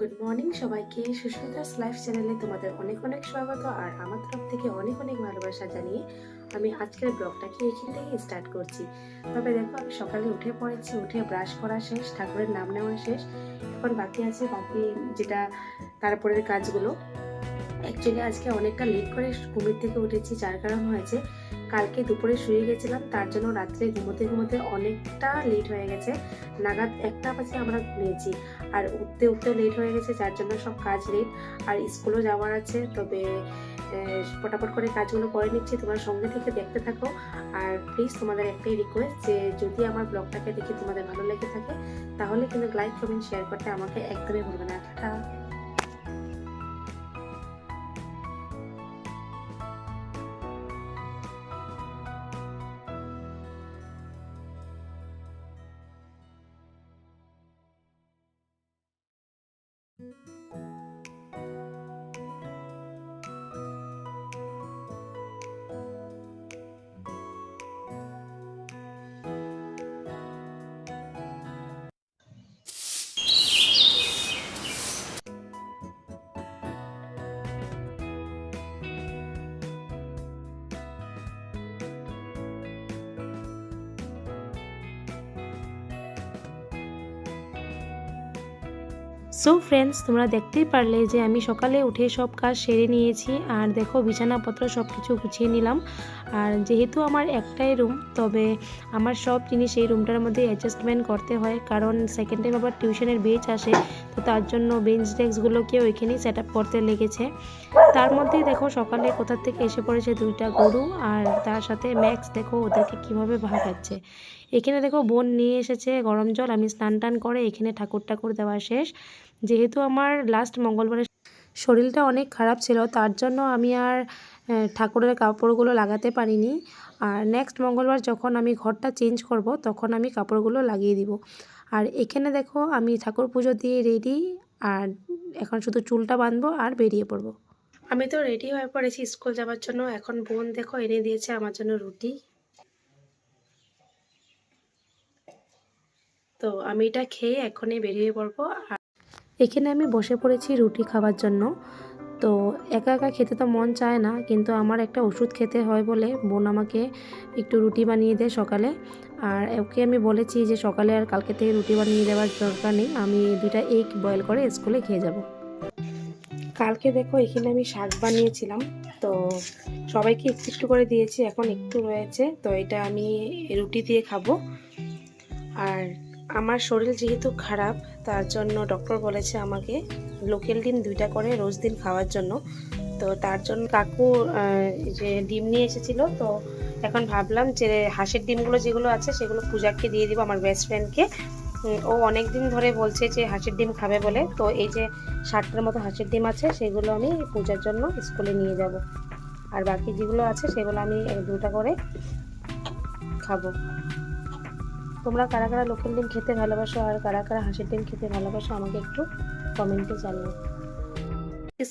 Good morning সবাইকে। Susmita's life চ্যানেলে তোমাদের অনেক অনেক স্বাগত আর আমার তরফ থেকে অনেক অনেক ভালোবাসা জানিয়ে আমি আজকের ব্লগটাকে এখান থেকে স্টার্ট করছি। তবে দেখো, আমি সকালে উঠে পড়েছি, উঠে ব্রাশ করা শেষ, ঠাকুরের নাম নেওয়া শেষ। এখন বাকি আছে বাকি যেটা তারপরের কাজগুলো। অ্যাকচুয়ালি আজকে অনেকটা লেট করে ঘুমের থেকে উঠেছি, যার কারণ হয়েছে কালকে দুপুরে শুয়ে গেছিলাম, তার জন্য রাত্রে ঘুমোতে ঘুমোতে অনেকটা লেট হয়ে গেছে। নাগাদ একটা বাজে আমরা ঘুমিয়েছি। আর উঠতে উঠতেও লেট হয়ে গেছে, যার জন্য সব কাজ লেট আর স্কুলও যাওয়ার আছে, তবে ফটাফট করে কাজগুলো করে নিচ্ছি। তোমার সঙ্গে থেকে দেখতে থাকো। আর প্লিজ তোমাদের একটাই রিকোয়েস্ট যে, যদি আমার ব্লগটাকে দেখে তোমাদের ভালো লেগে থাকে, তাহলে কিন্তু লাইক কমেন্ট শেয়ার করতে আমাকে একদমই ভুলবে না। Tata. So friends তোমরা দেখতেই পারলে যে আমি সকালে উঠে সব কাজ সেরে নিয়েছি আর দেখো বিছানাপত্র সব কিছু গুছিয়ে নিলাম। আর যেহেতু আমার একটাই রুম তবে আমার সব জিনিস এই রুমটার মধ্যে অ্যাডজাস্টমেন্ট করতে হয়। কারণ সেকেন্ড টাইম আবার টিউশনের বেঞ্চ আসে, তো তার জন্য বেঞ্চ ডেস্কগুলোকেও এখানেই সেট আপ করতে লেগেছে। তার মধ্যেই দেখো সকালে কোথা থেকে এসে পড়েছে দুইটা গরু আর তার সাথে ম্যাক্স দেখো ওদেরকে কীভাবে ভাগাচ্ছে। এখানে দেখো বোন নিয়ে এসেছে গরম জল, আমি স্নান টান করে এখানে ঠাকুর ঠাকুর দেওয়া শেষ। যেহেতু আমার লাস্ট মঙ্গলবারে শরীরটা অনেক খারাপ ছিল, তার জন্য আমি আর ঠাকুরের কাপড়গুলো লাগাতে পারিনি। আর নেক্সট মঙ্গলবার যখন আমি ঘরটা চেঞ্জ করব, তখন আমি কাপড়গুলো লাগিয়ে দিব। আর এখানে দেখো, আমি ঠাকুর পুজো দিয়ে রেডি আর এখন শুধু চুলটা বাঁধবো আর বেরিয়ে পড়ব। আমি তো রেডি হয়ে পড়েছি স্কুল যাওয়ার জন্য। এখন বোন দেখো, এনে দিয়েছে আমার জন্য রুটি। তো আমি এটা খেয়ে এখনই বেরিয়ে পড়ব। আর এখানে আমি বসে পড়েছি রুটি খাওয়ার জন্য। তো একা একা খেতে তো মন চায় না, কিন্তু আমার একটা ওষুধ খেতে হয় বলে বোন আমাকে একটু রুটি বানিয়ে দেয় সকালে। আর ওকে আমি বলেছি যে সকালে আর কালকে থেকে রুটি বানিয়ে দেওয়ার দরকার নেই, আমি দুইটা এগ বয়েল করে স্কুলে খেয়ে যাব। কালকে দেখো এখানে আমি শাক বানিয়েছিলাম, তো সবাইকে একটু একটু করে দিয়েছি, এখন একটু রয়েছে, তো এটা আমি রুটি দিয়ে খাব। আর আমার শরীর যেহেতু খারাপ, তার জন্য ডক্টর বলেছে আমাকে লোকাল ডিম দুইটা করে রোজ দিন খাওয়ার জন্য। তো তার জন্য কাকু যে ডিম নিয়ে এসেছিল, তো এখন ভাবলাম যে হাঁসের ডিমগুলো যেগুলো আছে, সেগুলো পূজাকে দিয়ে দিব আমার বেস্ট ফ্রেন্ডকে ও অনেক দিন ধরে বলছে যে হাঁসের ডিম খাবে বলে। তো এই যে ষাটটার মতো হাঁসের ডিম আছে, সেগুলো আমি পূজার জন্য স্কুলে নিয়ে যাব। আর বাকি যেগুলো আছে, সেগুলো আমি দুটা করে খাব। তোমরা কারা কারা লোকাল ডিম খেতে ভালোবাসো আর কারা কারা হাঁসের ডিম খেতে ভালোবাসো আমাকে একটু কমেন্টে জানিও।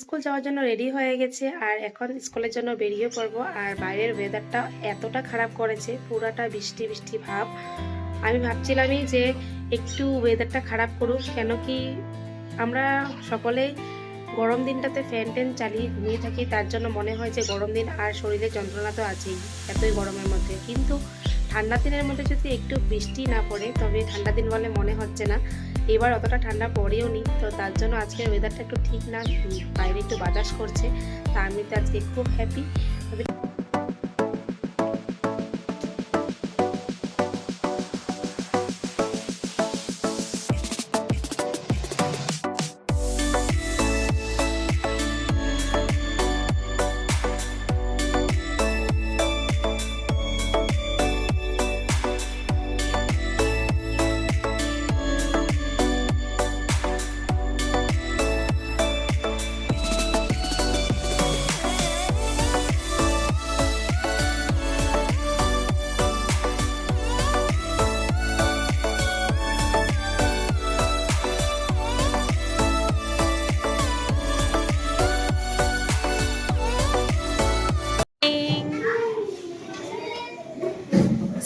স্কুল যাওয়ার জন্য রেডি হয়ে গেছে আর এখন স্কুলের জন্য বেরিয়ে পড়ব আর বাইরের ওয়েদারটা এতটা খারাপ করেছে, পুরাটা বৃষ্টি বৃষ্টি ভাব। আমি ভাবছিলামই যে একটু ওয়েদারটা খারাপ করুক, কেন কি আমরা সকলেই গরম দিনটাতে ফ্যান ট্যান চালিয়ে ঘুমিয়ে থাকি, তার জন্য মনে হয় যে গরম দিন আর শরীরে যন্ত্রণা তো আছেই, এতই গরমের মধ্যে। কিন্তু ঠান্ডা দিনের মধ্যে যদি একটু বৃষ্টি না পড়ে, তবে ঠান্ডা দিন বলে মনে হচ্ছে না। এবার অতটা ঠান্ডা পড়েও নি, তো তার জন্য আজকের ওয়েদারটা একটু ঠিক না, বাইরে একটু বাতাস করছে, তা আমি তো আজকে খুব happy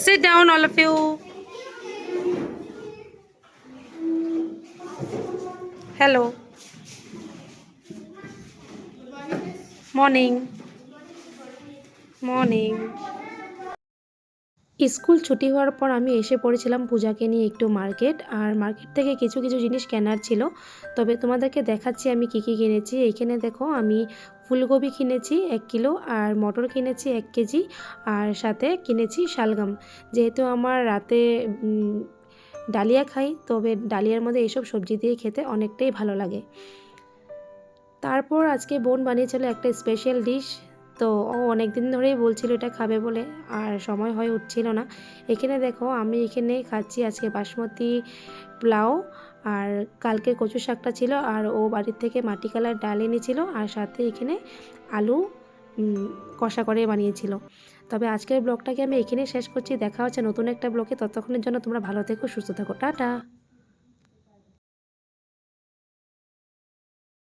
Sit down, all of you. Hello. Morning. Morning. School ছুটি হওয়ার পর আমি এসে পড়েছিলাম পূজাকে নিয়ে একটু মার্কেট, আর মার্কেট থেকে কিছু কিছু জিনিস কেনার ছিল। তবে তোমাদেরকে দেখাচ্ছি আমি কি কি কিনেছি। এইখানে দেখো, আমি ফুলকপি কিনেছি এক কিলো, আর মটর কিনেছি এক কেজি, আর সাথে কিনেছি শালগাম। যেহেতু আমার রাতে ডালিয়া খাই, তবে ডালিয়ার মধ্যে এইসব সবজি দিয়ে খেতে অনেকটাই ভালো লাগে। তারপর আজকে বোন বানিয়েছিল একটা স্পেশাল ডিশ তো ও অনেক দিন ধরেই বলছিল এটা খাবে বলে, আর সময় হয়ে উঠছিল না। এখানে দেখো আমি এখানে খাচ্ছি আজকে বাসমতি পোলাও আর কালকে কচু শাকটা ছিল, আর ও বাড়ির থেকে মাটি কালার ডাল এনেছিল, আর সাথে এখানে আলু কষা করে বানিয়েছিল। তবে আজকের ব্লগটাকে আমি এখানেই শেষ করছি, দেখা হচ্ছে নতুন একটা ব্লগে, ততক্ষণের জন্য তোমরা ভালো থেকো, সুস্থ থাকো, টাটা।